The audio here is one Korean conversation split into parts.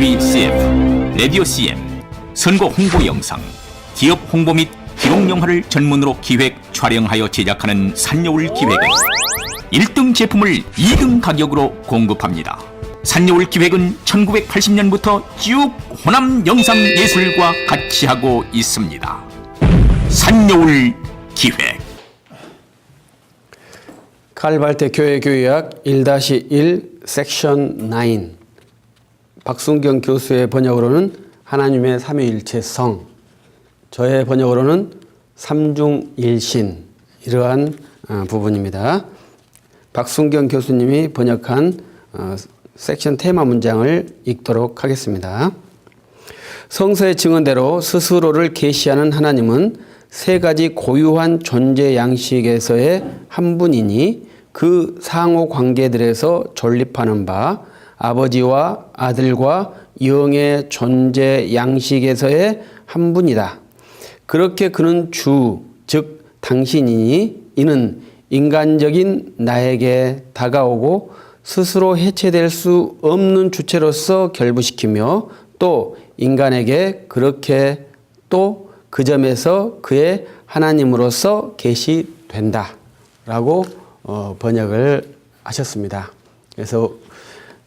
TV CF, 라디오 CM, 선거 홍보 영상, 기업 홍보 및 기록 영화를 전문으로 기획, 촬영하여 제작하는 산여울 기획은 1등 제품을 2등 가격으로 공급합니다. 산여울 기획은 1980년부터 쭉 호남 영상 예술과 같이 하고 있습니다. 산여울 기획. 칼발대 교회 교의학 1-1 섹션 9 박순경 교수의 번역으로는 하나님의 삼위일체성 저의 번역으로는 삼중일신 이러한 어, 부분입니다. 박순경 교수님이 번역한 어, 섹션 테마 문장을 읽도록 하겠습니다. 성서의 증언대로 스스로를 계시하는 하나님은 세 가지 고유한 존재 양식에서의 한 분이니 그 상호 관계들에서 존립하는 바 아버지와 아들과 영의 존재 양식에서의 한 분이다. 그렇게 그는 주, 즉 당신이니 이는 인간적인 나에게 다가오고 스스로 해체될 수 없는 주체로서 결부시키며 또 인간에게 그렇게 또 그 점에서 그의 하나님으로서 계시된다. 라고 어, 번역을 하셨습니다. 그래서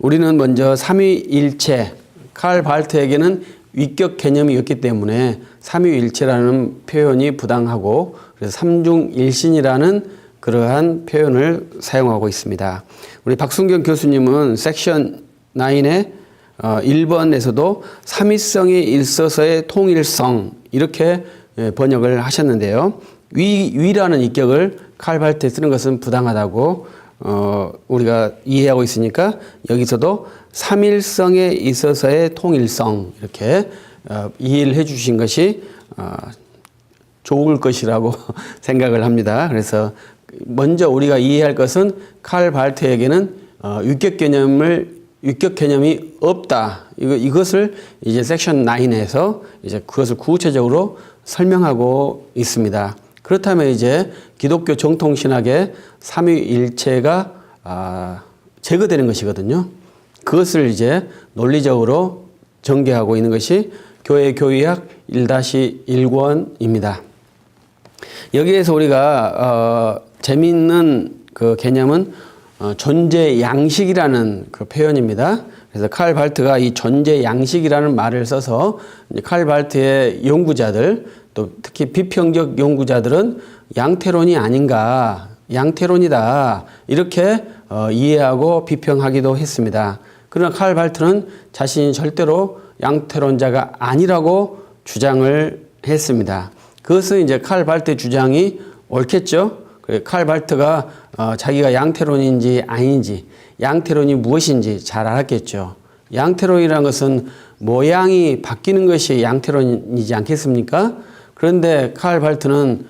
우리는 먼저 삼위일체, 칼 발트에게는 위격 개념이었기 때문에 삼위일체라는 표현이 부당하고 그래서 삼중일신이라는 그러한 표현을 사용하고 있습니다. 우리 박순경 교수님은 섹션 9의 어, 1번에서도 삼위성에 있어서의 통일성 이렇게 예, 번역을 하셨는데요. 위, 위라는 입격을 칼발트에 쓰는 것은 부당하다고 어, 우리가 이해하고 있으니까 여기서도 삼일성에 있어서의 통일성 이렇게 어, 이해를 해 주신 것이 어, 좋을 것이라고 생각을 합니다. 그래서 먼저 우리가 이해할 것은 칼 발트에게는 어, 유격 개념을 유격 개념이 없다. 이거 이것을 이제 섹션 9에서 이제 그것을 구체적으로 설명하고 있습니다. 그렇다면 이제 기독교 정통 신학의 삼위일체가 아, 제거되는 것이거든요. 그것을 이제 논리적으로 전개하고 있는 것이 교회 교의학 1-1권입니다. 여기에서 우리가 어, 재미있는 그 개념은 어, 존재 양식이라는 그 표현입니다. 그래서 칼 발트가 이 존재 양식이라는 말을 써서 칼 발트의 연구자들 또 특히 비평적 연구자들은 양태론이 아닌가 양태론이다 이렇게 어, 이해하고 비평하기도 했습니다. 그러나 칼 발트는 자신이 절대로 양태론자가 아니라고 주장을 했습니다. 그것은 이제 칼 발트의 주장이 옳겠죠. 칼 발트가 어, 자기가 양태론인지 아닌지 양태론이 무엇인지 잘 알았겠죠. 양태론이라는 것은 모양이 바뀌는 것이 양태론이지 않겠습니까? 그런데 칼 발트는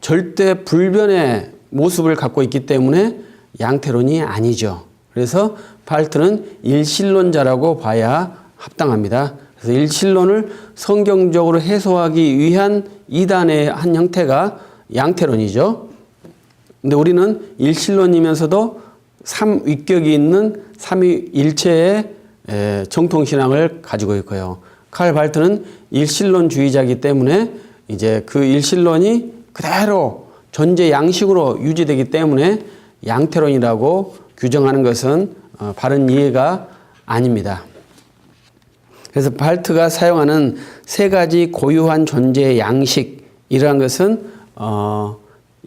절대 불변의 모습을 갖고 있기 때문에 양태론이 아니죠. 그래서 발트는 일신론자라고 봐야 합당합니다. 그래서 일신론을 성경적으로 해소하기 위한 이단의 한 형태가 양태론이죠. 근데 우리는 일신론이면서도 삼위격이 있는 삼위일체의 정통신앙을 가지고 있고요. 칼 발트는 일신론주의자이기 때문에 이제 그 일신론이 그대로 존재 양식으로 유지되기 때문에 양태론이라고 규정하는 것은 어, 바른 이해가 아닙니다. 그래서 발트가 사용하는 세 가지 고유한 존재의 양식 이러한 것은 어,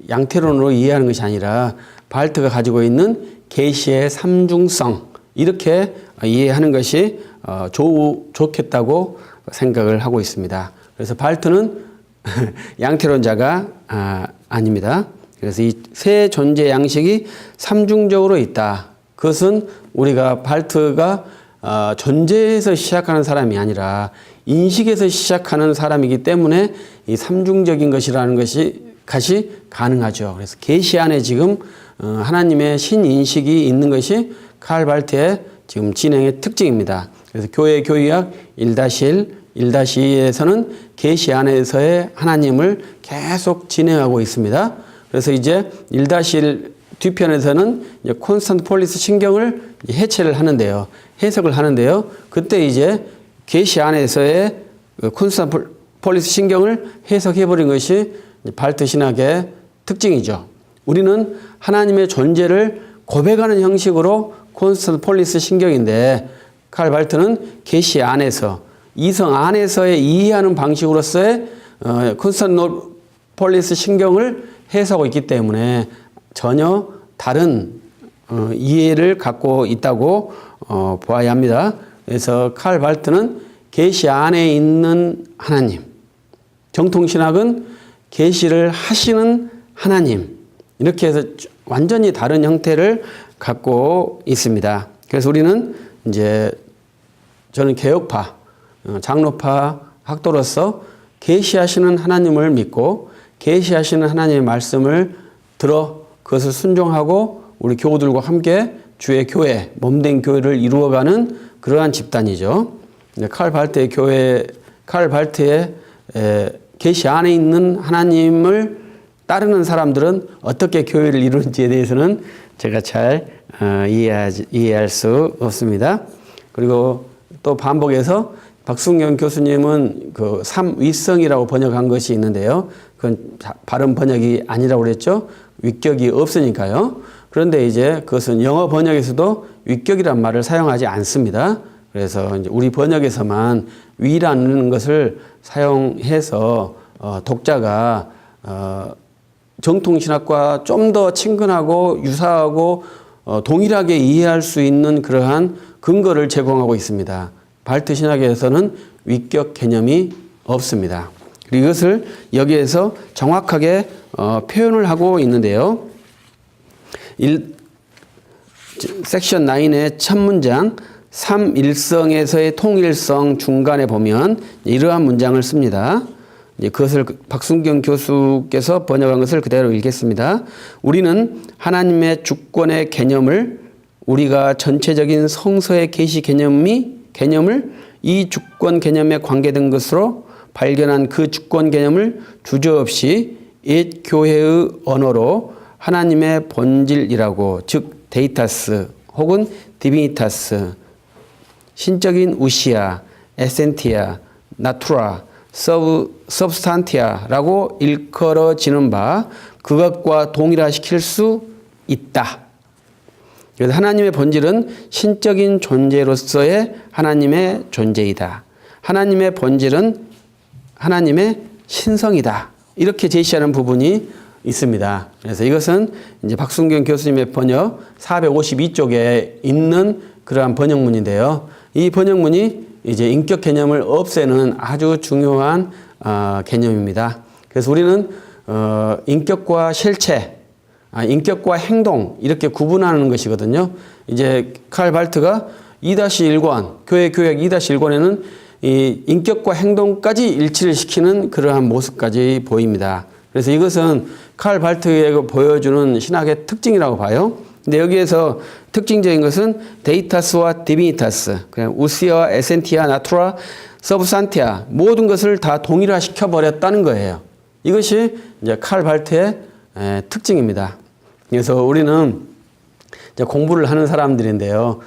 양태론으로 이해하는 것이 아니라 발트가 가지고 있는 계시의 삼중성 이렇게 이해하는 것이 어, 좋, 좋겠다고 생각을 하고 있습니다. 그래서 발트는 양태론자가 아, 아닙니다. 그래서 이 세 존재 양식이 삼중적으로 있다. 그것은 우리가 발트가 어, 존재에서 시작하는 사람이 아니라 인식에서 시작하는 사람이기 때문에 이 삼중적인 것이라는 것이 것이 가능하죠. 그래서 계시 안에 지금 어, 하나님의 신인식이 있는 것이 칼 발트의 지금 진행의 특징입니다. 그래서 교회 교의학 1-1, 1-2에서는 계시 안에서의 하나님을 계속 진행하고 있습니다. 그래서 이제 1-1 뒤편에서는 콘스탄트 폴리스 신경을 해체를 하는데요. 해석을 하는데요. 그때 이제 계시 안에서의 그 콘스탄폴리스 신경을 해석해 버린 것이 이제 발트 신학의 특징이죠. 우리는 하나님의 존재를 고백하는 형식으로 콘스탄폴리스 신경인데 칼 발트는 계시 안에서 이성 안에서의 이해하는 방식으로서의 어, 콘스탄폴리스 신경을 해석하고 있기 때문에 전혀 다른 어, 이해를 갖고 있다고 어, 보아야 합니다. 그래서 칼 발트는 계시 안에 있는 하나님, 정통 신학은 계시를 하시는 하나님 이렇게 해서 완전히 다른 형태를 갖고 있습니다. 그래서 우리는 이제 저는 개혁파, 어, 장로파 학도로서 계시하시는 하나님을 믿고 계시하시는 하나님의 말씀을 들어 그것을 순종하고 우리 교우들과 함께 주의 교회, 몸된 교회를 이루어가는 그러한 집단이죠. 이제 칼 발트의 교회, 칼 발트의 에, 계시 안에 있는 하나님을 따르는 사람들은 어떻게 교회를 이루는지에 대해서는 제가 잘 어, 이해할 수 없습니다. 그리고 또 반복해서 박순경 교수님은 그 삼위성이라고 번역한 것이 있는데요. 그건 자- 발음 번역이 아니라고 그랬죠. 위격이 없으니까요. 그런데 이제 그것은 영어 번역에서도 위격이란 말을 사용하지 않습니다. 그래서 이제 우리 번역에서만 위라는 것을 사용해서 어, 독자가 어, 정통 신학과 좀 더 친근하고 유사하고 어, 동일하게 이해할 수 있는 그러한 근거를 제공하고 있습니다. 발트 신학에서는 위격 개념이 없습니다. 그리고 이것을 여기에서 정확하게 어, 표현을 하고 있는데요. 일, 섹션 9의 첫 문장 삼일성에서의 통일성 중간에 보면 이러한 문장을 씁니다. 그것을 박순경 교수께서 번역한 것을 그대로 읽겠습니다. 우리는 하나님의 주권의 개념을 우리가 전체적인 성서의 계시 개념이 개념을 이 주권 개념에 관계된 것으로 발견한 그 주권 개념을 주저없이 옛 교회의 언어로 하나님의 본질이라고 즉 데이타스 혹은 디비니타스 신적인 우시아, 에센티아, 나투라, 서브, 서브스탄티아라고 일컬어지는 바 그것과 동일화시킬 수 있다. 그래서 하나님의 본질은 신적인 존재로서의 하나님의 존재이다. 하나님의 본질은 하나님의 신성이다. 이렇게 제시하는 부분이 있습니다. 그래서 이것은 이제 박순경 교수님의 번역 452쪽에 있는 그러한 번역문인데요. 이 번역문이 이제 인격 개념을 없애는 아주 중요한 어, 개념입니다. 그래서 우리는 어, 인격과 실체, 아, 인격과 행동 이렇게 구분하는 것이거든요. 이제 칼 발트가 2-1권 교회 교약 2-1권에는 이 인격과 행동까지 일치를 시키는 그러한 모습까지 보입니다. 그래서 이것은 칼 발트에게 보여주는 신학의 특징이라고 봐요. 근데 여기에서 특징적인 것은 데이타스와 디비니타스, 그냥 우시아, 에센티아, 나투라, 서브산티아 모든 것을 다 동일화시켜 버렸다는 거예요. 이것이 이제 칼 발트의 에, 특징입니다. 그래서 우리는 이제 공부를 하는 사람들인데요.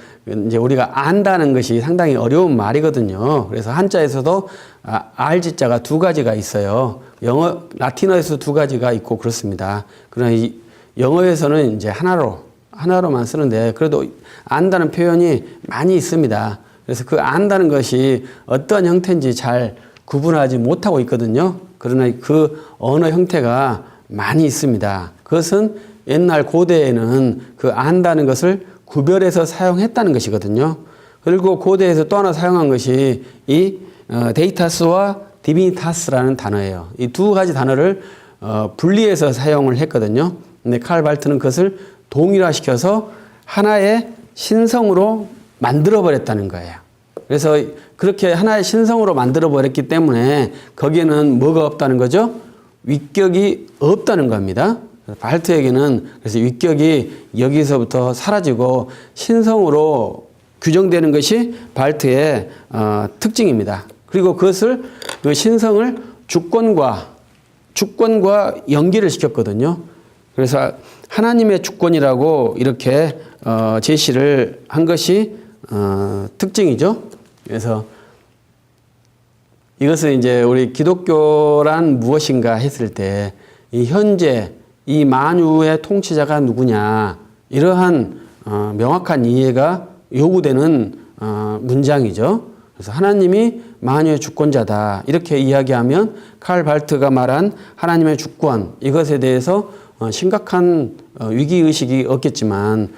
이제 우리가 안다는 것이 상당히 어려운 말이거든요. 그래서 한자에서도 아, 알지자가 두 가지가 있어요. 영어, 라틴어에서 두 가지가 있고 그렇습니다. 그러나 이 영어에서는 이제 하나로, 하나로만 쓰는데 그래도 안다는 표현이 많이 있습니다. 그래서 그 안다는 것이 어떤 형태인지 잘 구분하지 못하고 있거든요. 그러나 그 언어 형태가 많이 있습니다. 그것은 옛날 고대에는 그 안다는 것을 구별해서 사용했다는 것이거든요. 그리고 고대에서 또 하나 사용한 것이 이 어, 데이타스와 디비니타스라는 단어예요. 이 두 가지 단어를 어, 분리해서 사용을 했거든요. 근데 칼 발트는 그것을 동일화시켜서 하나의 신성으로 만들어 버렸다는 거예요. 그래서 그렇게 하나의 신성으로 만들어 버렸기 때문에 거기에는 뭐가 없다는 거죠? 위격이 없다는 겁니다. 발트에게는 그래서 위격이 여기서부터 사라지고 신성으로 규정되는 것이 발트의 어, 특징입니다. 그리고 그것을 그 신성을 주권과 주권과 연계를 시켰거든요. 그래서 하나님의 주권이라고 이렇게 어, 제시를 한 것이 어, 특징이죠. 그래서 이것을 이제 우리 기독교란 무엇인가 했을 때 이 현재 이 만유의 통치자가 누구냐 이러한 어, 명확한 이해가 요구되는 어, 문장이죠. 그래서 하나님이 만유의 주권자다 이렇게 이야기하면 칼 발트가 말한 하나님의 주권 이것에 대해서 어, 심각한 어, 위기 의식이 없겠지만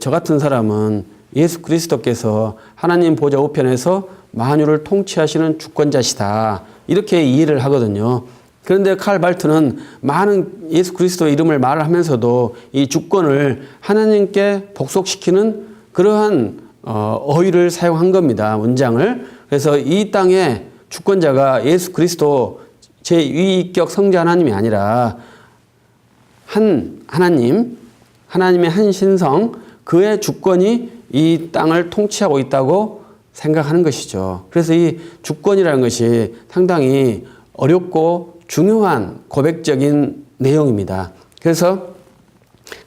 저 같은 사람은 예수 그리스도께서 하나님 보좌 우편에서 만유를 통치하시는 주권자시다. 이렇게 이해를 하거든요. 그런데 칼 발트는 많은 예수 그리스도의 이름을 말을 하면서도 이 주권을 하나님께 복속시키는 그러한 어, 어휘를 사용한 겁니다. 문장을. 그래서 이 땅의 주권자가 예수 그리스도 제2위격 성자 하나님이 아니라 한 하나님, 하나님의 한 신성, 그의 주권이 이 땅을 통치하고 있다고 생각하는 것이죠. 그래서 이 주권이라는 것이 상당히 어렵고 중요한 고백적인 내용입니다. 그래서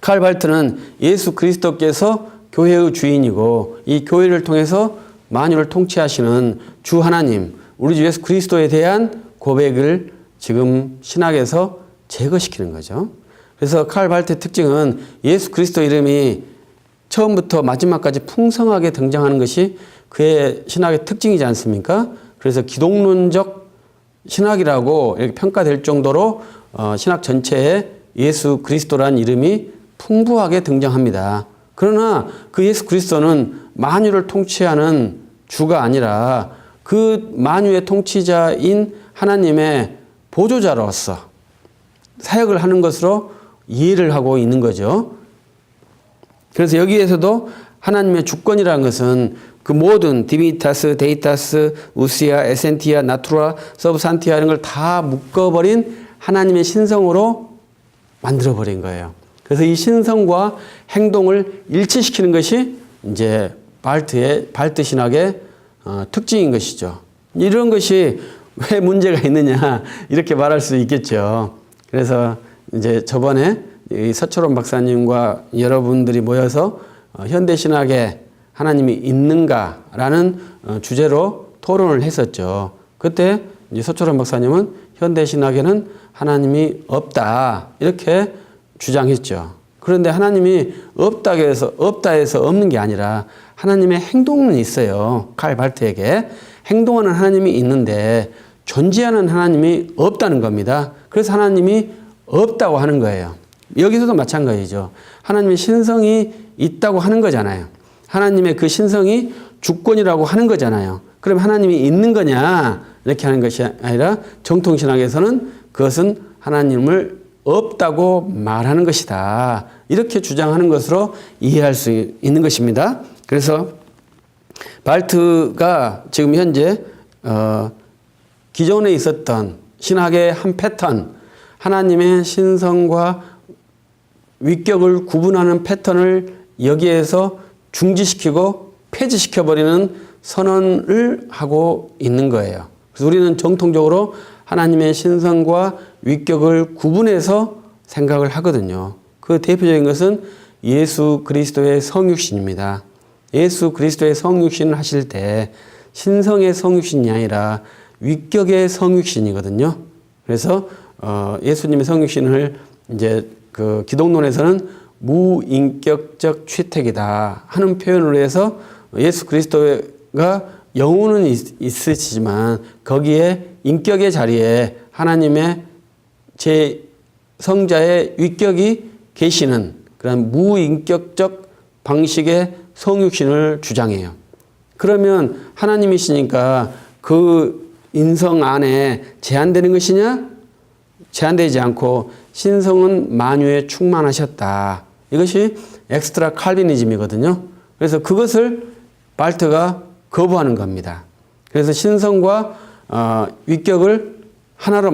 칼 발트는 예수 그리스도께서 교회의 주인이고 이 교회를 통해서 만유를 통치하시는 주 하나님, 우리 주 예수 그리스도에 대한 고백을 지금 신학에서 제거시키는 거죠. 그래서 칼 발트의 특징은 예수 그리스도 이름이 처음부터 마지막까지 풍성하게 등장하는 것이 그의 신학의 특징이지 않습니까? 그래서 기독론적 신학이라고 이렇게 평가될 정도로 어, 신학 전체에 예수 그리스도라는 이름이 풍부하게 등장합니다. 그러나 그 예수 그리스도는 만유를 통치하는 주가 아니라 그 만유의 통치자인 하나님의 보조자로서 사역을 하는 것으로 이해를 하고 있는 거죠. 그래서 여기에서도 하나님의 주권이라는 것은 그 모든 디비타스, 데이타스, 우시아, 에센티아, 나투라, 서브산티아 이런 걸 다 묶어버린 하나님의 신성으로 만들어버린 거예요. 그래서 이 신성과 행동을 일치시키는 것이 이제 발트의 발트 신학의 어, 특징인 것이죠. 이런 것이 왜 문제가 있느냐 이렇게 말할 수 있겠죠. 그래서 이제 저번에 이 서철원 박사님과 여러분들이 모여서 어, 현대 신학에 하나님이 있는가라는 어, 주제로 토론을 했었죠. 그때 이제 서철원 박사님은 현대 신학에는 하나님이 없다 이렇게 주장했죠. 그런데 하나님이 없다 해서 없다 해서 없는 게 아니라 하나님의 행동은 있어요. 칼 발트에게 행동하는 하나님이 있는데 존재하는 하나님이 없다는 겁니다. 그래서 하나님이 없다고 하는 거예요. 여기서도 마찬가지죠. 하나님의 신성이 있다고 하는 거잖아요. 하나님의 그 신성이 주권이라고 하는 거잖아요. 그럼 하나님이 있는 거냐? 이렇게 하는 것이 아니라 정통신학에서는 그것은 하나님을 없다고 말하는 것이다. 이렇게 주장하는 것으로 이해할 수 있는 것입니다. 그래서 발트가 지금 현재 어, 기존에 있었던 신학의 한 패턴, 하나님의 신성과 위격을 구분하는 패턴을 여기에서 중지시키고 폐지시켜버리는 선언을 하고 있는 거예요. 그래서 우리는 정통적으로 하나님의 신성과 위격을 구분해서 생각을 하거든요. 그 대표적인 것은 예수 그리스도의 성육신입니다. 예수 그리스도의 성육신을 하실 때 신성의 성육신이 아니라 위격의 성육신이거든요. 그래서 어, 예수님의 성육신을 이제 그 기독론에서는 무인격적 취택이다 하는 표현으로 해서 예수 그리스도가 영혼은 있, 있으시지만 거기에 인격의 자리에 하나님의 제 성자의 위격이 계시는 그런 무인격적 방식의 성육신을 주장해요. 그러면 하나님이시니까 그 인성 안에 제한되는 것이냐? 제한되지 않고 신성은 만유에 충만하셨다. 이것이 엑스트라 칼비니즘이거든요. 그래서 그것을 발트가 거부하는 겁니다. 그래서 신성과 어, 위격을 하나로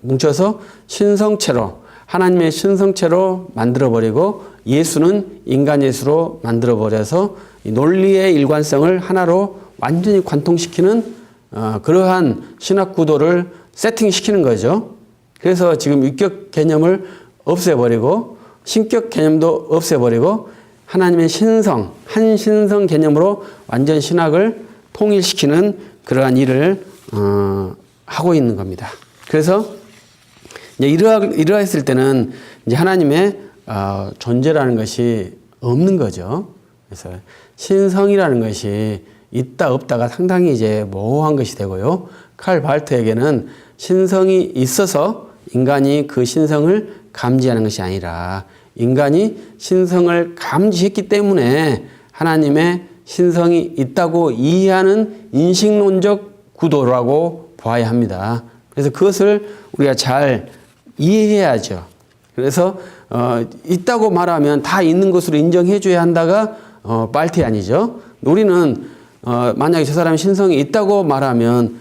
뭉쳐서 신성체로 하나님의 신성체로 만들어버리고 예수는 인간 예수로 만들어버려서 논리의 일관성을 하나로 완전히 관통시키는 어, 그러한 신학 구도를 세팅시키는 거죠. 그래서 지금 위격 개념을 없애버리고 신격 개념도 없애버리고 하나님의 신성, 한 신성 개념으로 완전 신학을 통일시키는 그러한 일을 어, 하고 있는 겁니다. 그래서 이제 이러하, 이러했을 때는 이제 하나님의 어, 존재라는 것이 없는 거죠. 그래서 신성이라는 것이 있다 없다가 상당히 이제 모호한 것이 되고요. 칼 발트에게는 신성이 있어서 인간이 그 신성을 감지하는 것이 아니라 인간이 신성을 감지했기 때문에 하나님의 신성이 있다고 이해하는 인식론적 구도라고 봐야 합니다. 그래서 그것을 우리가 잘 이해해야죠. 그래서 어, 있다고 말하면 다 있는 것으로 인정해 줘야 한다가 어, 빨티 아니죠. 우리는 어, 만약에 저 사람이 신성이 있다고 말하면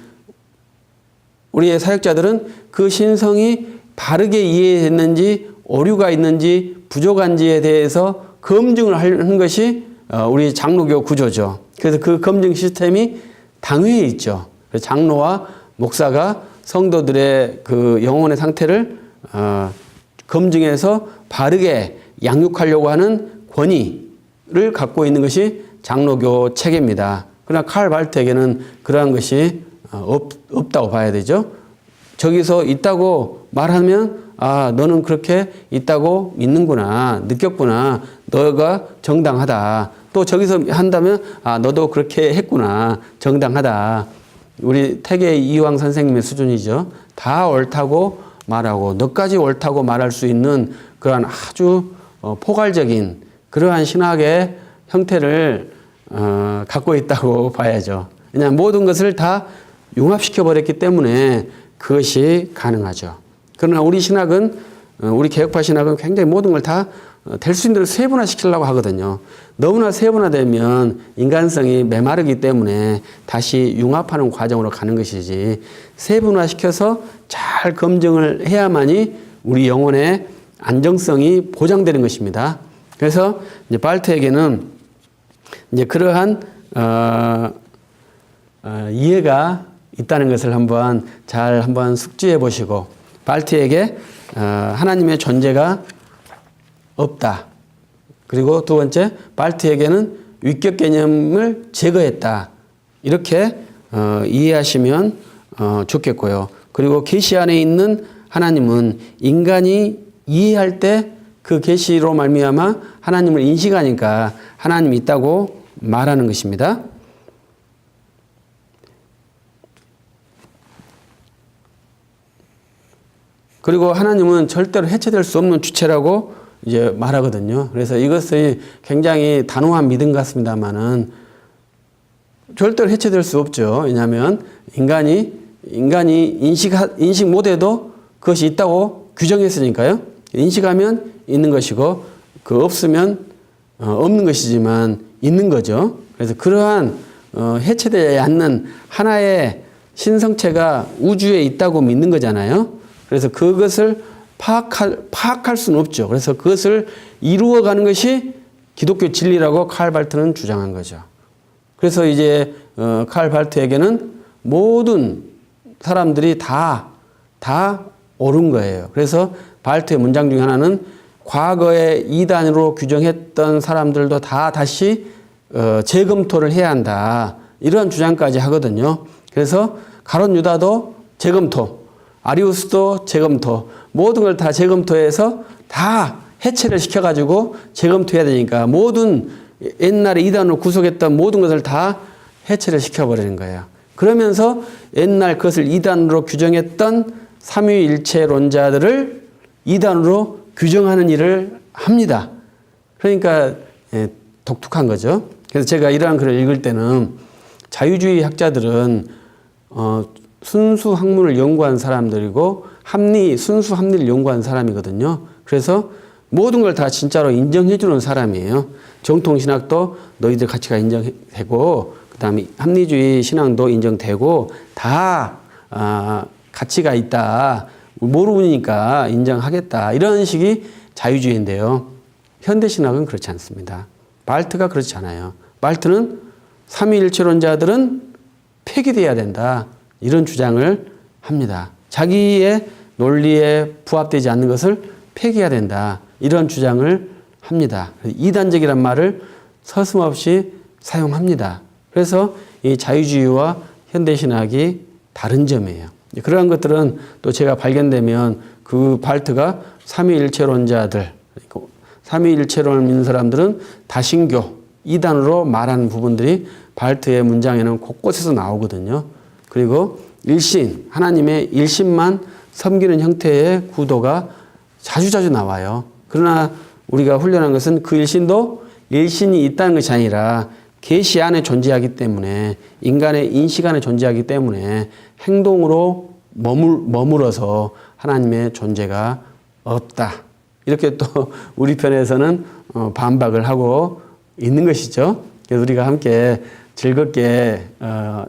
우리의 사역자들은 그 신성이 바르게 이해했는지 오류가 있는지 부족한지에 대해서 검증을 하는 것이 어, 우리 장로교 구조죠. 그래서 그 검증 시스템이 당회에 있죠. 장로와 목사가 성도들의 그 영혼의 상태를 어, 검증해서 바르게 양육하려고 하는 권위를 갖고 있는 것이 장로교 체계입니다. 그러나 칼 발트에게는 그러한 것이 어, 없, 없다고 봐야 되죠. 저기서 있다고 말하면 아 너는 그렇게 있다고 믿는구나 느꼈구나 너가 정당하다. 또 저기서 한다면 아 너도 그렇게 했구나 정당하다. 우리 태계 이황 선생님의 수준이죠. 다 옳다고 말하고 너까지 옳다고 말할 수 있는 그러한 아주 어, 포괄적인 그러한 신학의 형태를 어, 갖고 있다고 봐야죠. 왜냐하면 모든 것을 다 융합시켜 버렸기 때문에 그것이 가능하죠. 그러나 우리 신학은 어, 우리 개혁파 신학은 굉장히 모든 걸 다 될 수 있는 대로 세분화 시키려고 하거든요. 너무나 세분화되면 인간성이 메마르기 때문에 다시 융합하는 과정으로 가는 것이지 세분화 시켜서 잘 검증을 해야만이 우리 영혼의 안정성이 보장되는 것입니다. 그래서 이제 발트에게는 이제 그러한 어, 어, 이해가 있다는 것을 한번 잘 한번 숙지해 보시고 발트에게 어, 하나님의 존재가 없다. 그리고 두 번째 발트에게는 위격 개념을 제거했다. 이렇게 어, 이해하시면 어, 좋겠고요. 그리고 계시 안에 있는 하나님은 인간이 이해할 때 그 계시로 말미암아 하나님을 인식하니까 하나님이 있다고 말하는 것입니다. 그리고 하나님은 절대로 해체될 수 없는 주체라고 이제 말하거든요. 그래서 이것이 굉장히 단호한 믿음 같습니다만은 절대로 해체될 수 없죠. 왜냐하면 인간이 인간이 인식 인식 못해도 그것이 있다고 규정했으니까요. 인식하면 있는 것이고 그 없으면 어, 없는 것이지만 있는 거죠. 그래서 그러한 어, 해체되지 않는 하나의 신성체가 우주에 있다고 믿는 거잖아요. 그래서 그것을 파악할, 파악할 수는 없죠. 그래서 그것을 이루어가는 것이 기독교 진리라고 칼 발트는 주장한 거죠. 그래서 이제 어, 칼 발트에게는 모든 사람들이 다, 다 옳은 거예요. 그래서 발트의 문장 중에 하나는 과거에 이단으로 규정했던 사람들도 다 다시 어, 재검토를 해야 한다. 이런 주장까지 하거든요. 그래서 가론 유다도 재검토, 아리우스도 재검토, 모든 걸 다 재검토해서 다 해체를 시켜가지고 재검토해야 되니까 모든 옛날에 이단으로 구속했던 모든 것을 다 해체를 시켜버리는 거예요. 그러면서 옛날 그것을 이단으로 규정했던 삼위일체론자들을 이단으로 규정하는 일을 합니다. 그러니까 예, 독특한 거죠. 그래서 제가 이러한 글을 읽을 때는 자유주의 학자들은 어, 순수 학문을 연구한 사람들이고 합리 순수 합리를 연구한 사람이거든요. 그래서 모든 걸 다 진짜로 인정해 주는 사람이에요. 정통 신학도 너희들 가치가 인정되고 그다음에 합리주의 신앙도 인정되고 다 아, 가치가 있다. 모르니까 인정하겠다. 이런 식이 자유주의인데요. 현대 신학은 그렇지 않습니다. 말트가 그렇지 않아요. 말트는 삼위일체론자들은 폐기돼야 된다. 이런 주장을 합니다. 자기의 논리에 부합되지 않는 것을 폐기해야 된다. 이런 주장을 합니다. 이단적이란 말을 서슴없이 사용합니다. 그래서 이 자유주의와 현대신학이 다른 점이에요. 그러한 것들은 또 제가 발견되면 그 발트가 삼위일체론자들, 삼위일체론을 믿는 사람들은 다신교, 이단으로 말하는 부분들이 발트의 문장에는 곳곳에서 나오거든요. 그리고 일신, 하나님의 일신만 섬기는 형태의 구도가 자주자주 나와요. 그러나 우리가 훈련한 것은 그 일신도 일신이 있다는 것이 아니라 계시 안에 존재하기 때문에 인간의 인식 안에 존재하기 때문에 행동으로 머물, 머물어서 하나님의 존재가 없다. 이렇게 또 우리 편에서는 어, 반박을 하고 있는 것이죠. 그래서 우리가 함께 즐겁게 어,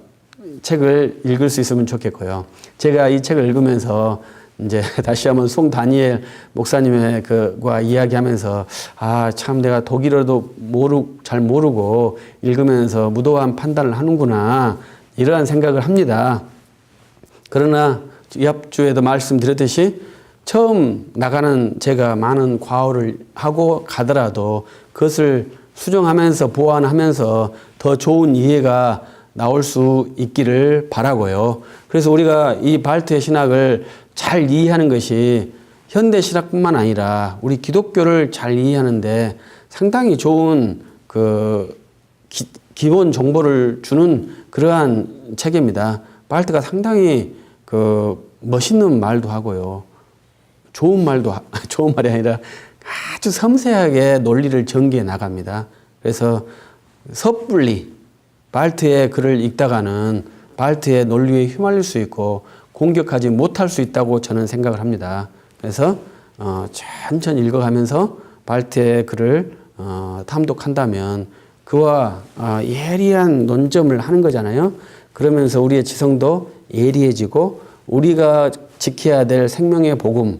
책을 읽을 수 있으면 좋겠고요. 제가 이 책을 읽으면서 이제 다시 한번 송 다니엘 목사님의 그과 이야기하면서 아 참 내가 독일어도 모르 잘 모르고 읽으면서 무도한 판단을 하는구나 이러한 생각을 합니다. 그러나 옆 주에도 말씀드렸듯이 처음 나가는 제가 많은 과오를 하고 가더라도 그것을 수정하면서 보완하면서 더 좋은 이해가 나올 수 있기를 바라고요. 그래서 우리가 이 발트의 신학을 잘 이해하는 것이 현대 신학뿐만 아니라 우리 기독교를 잘 이해하는데 상당히 좋은 그 기, 기본 정보를 주는 그러한 책입니다. 발트가 상당히 그 멋있는 말도 하고요. 좋은 말도 하- 좋은 말이 아니라 아주 섬세하게 논리를 전개해 나갑니다. 그래서 섣불리 발트의 글을 읽다가는 발트의 논리에 휘말릴 수 있고 공격하지 못할 수 있다고 저는 생각을 합니다. 그래서 어, 천천히 읽어가면서 발트의 글을 어, 탐독한다면 그와 어, 예리한 논점을 하는 거잖아요. 그러면서 우리의 지성도 예리해지고 우리가 지켜야 될 생명의 복음,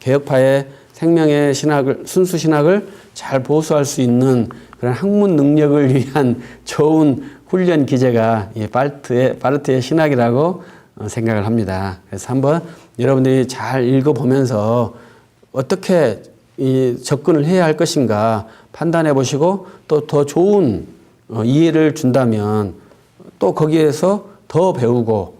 개혁파의 생명의 신학을 순수 신학을 잘 보수할 수 있는 그런 학문 능력을 위한 좋은 훈련 기제가 이 바르트의 바르트의 신학이라고 어, 생각을 합니다. 그래서 한번 여러분들이 잘 읽어보면서 어떻게 이 접근을 해야 할 것인가 판단해 보시고 또 더 좋은 어, 이해를 준다면 또 거기에서 더 배우고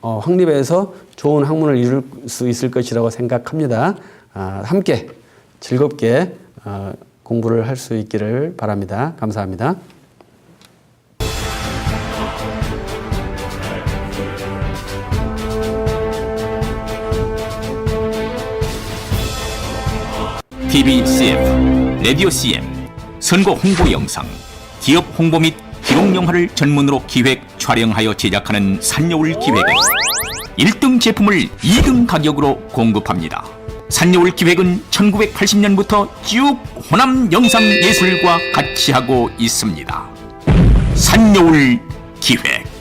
어, 확립해서 좋은 학문을 이룰 수 있을 것이라고 생각합니다. 아, 함께 즐겁게 어, 공부를 할 수 있기를 바랍니다. 감사합니다. TV CF, 라디오 CM, 선거 홍보 영상, 기업 홍보 및 기록 영화를 전문으로 기획, 촬영하여 제작하는 산여울 기획은 1등 제품을 2등 가격으로 공급합니다. 산여울 기획은 1980년부터 쭉 호남 영상 예술과 같이 하고 있습니다. 산여울 기획